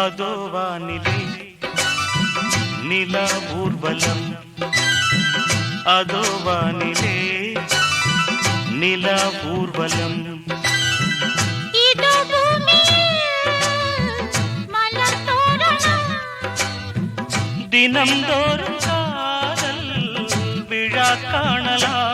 அதோ வானிலே நிலா ஊர்வலம் அதோ வானிலே நிலா ஊர்வலம் இதோ பூமியில் மலர் தோரணம் தினம்தோறும் காதல் விழா காணலாம்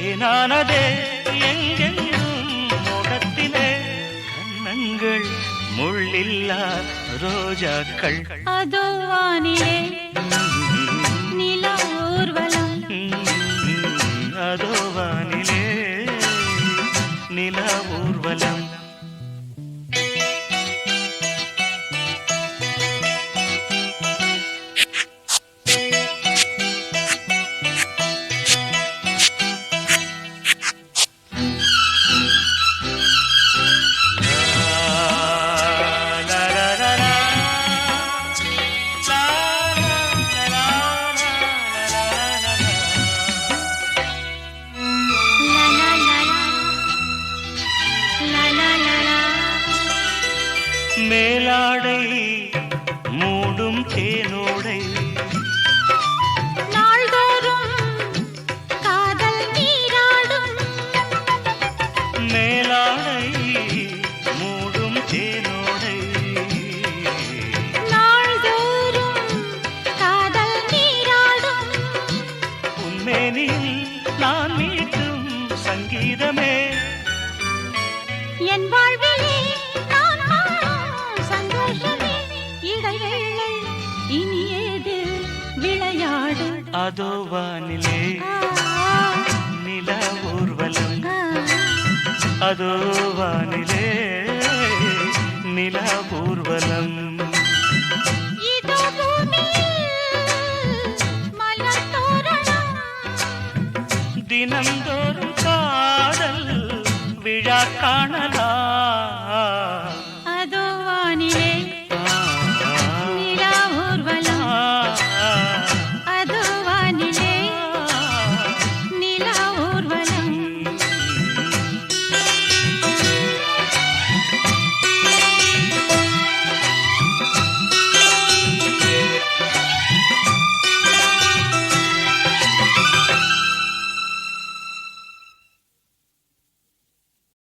தேனானதே எங்கெங்கும் முகத்திலே கண்ணங்கள் முள்ளில்லா ரோஜாக்கள். அதோ வானிலே நிலா ஊர்வலம். மேலாடை மூடும் தேனோடை. நாள்தோறும் காதல் நீராடும். மேலாடை மூடும் தேனோடை. நாள்தோறும் காதல் நீராடும். உன்மேனில் நான் மீட்டும் சங்கீதமே. என் வாழ்விலே விளையாடு அதோ வானிலே ஆ, நில ஊர்வலம் ஆ, அதோ வானிலே நில ஊர்வலம் இதோ பூமியில் மலர் தோரணம் தினந்தோறும் காதல் விழா காணலாம்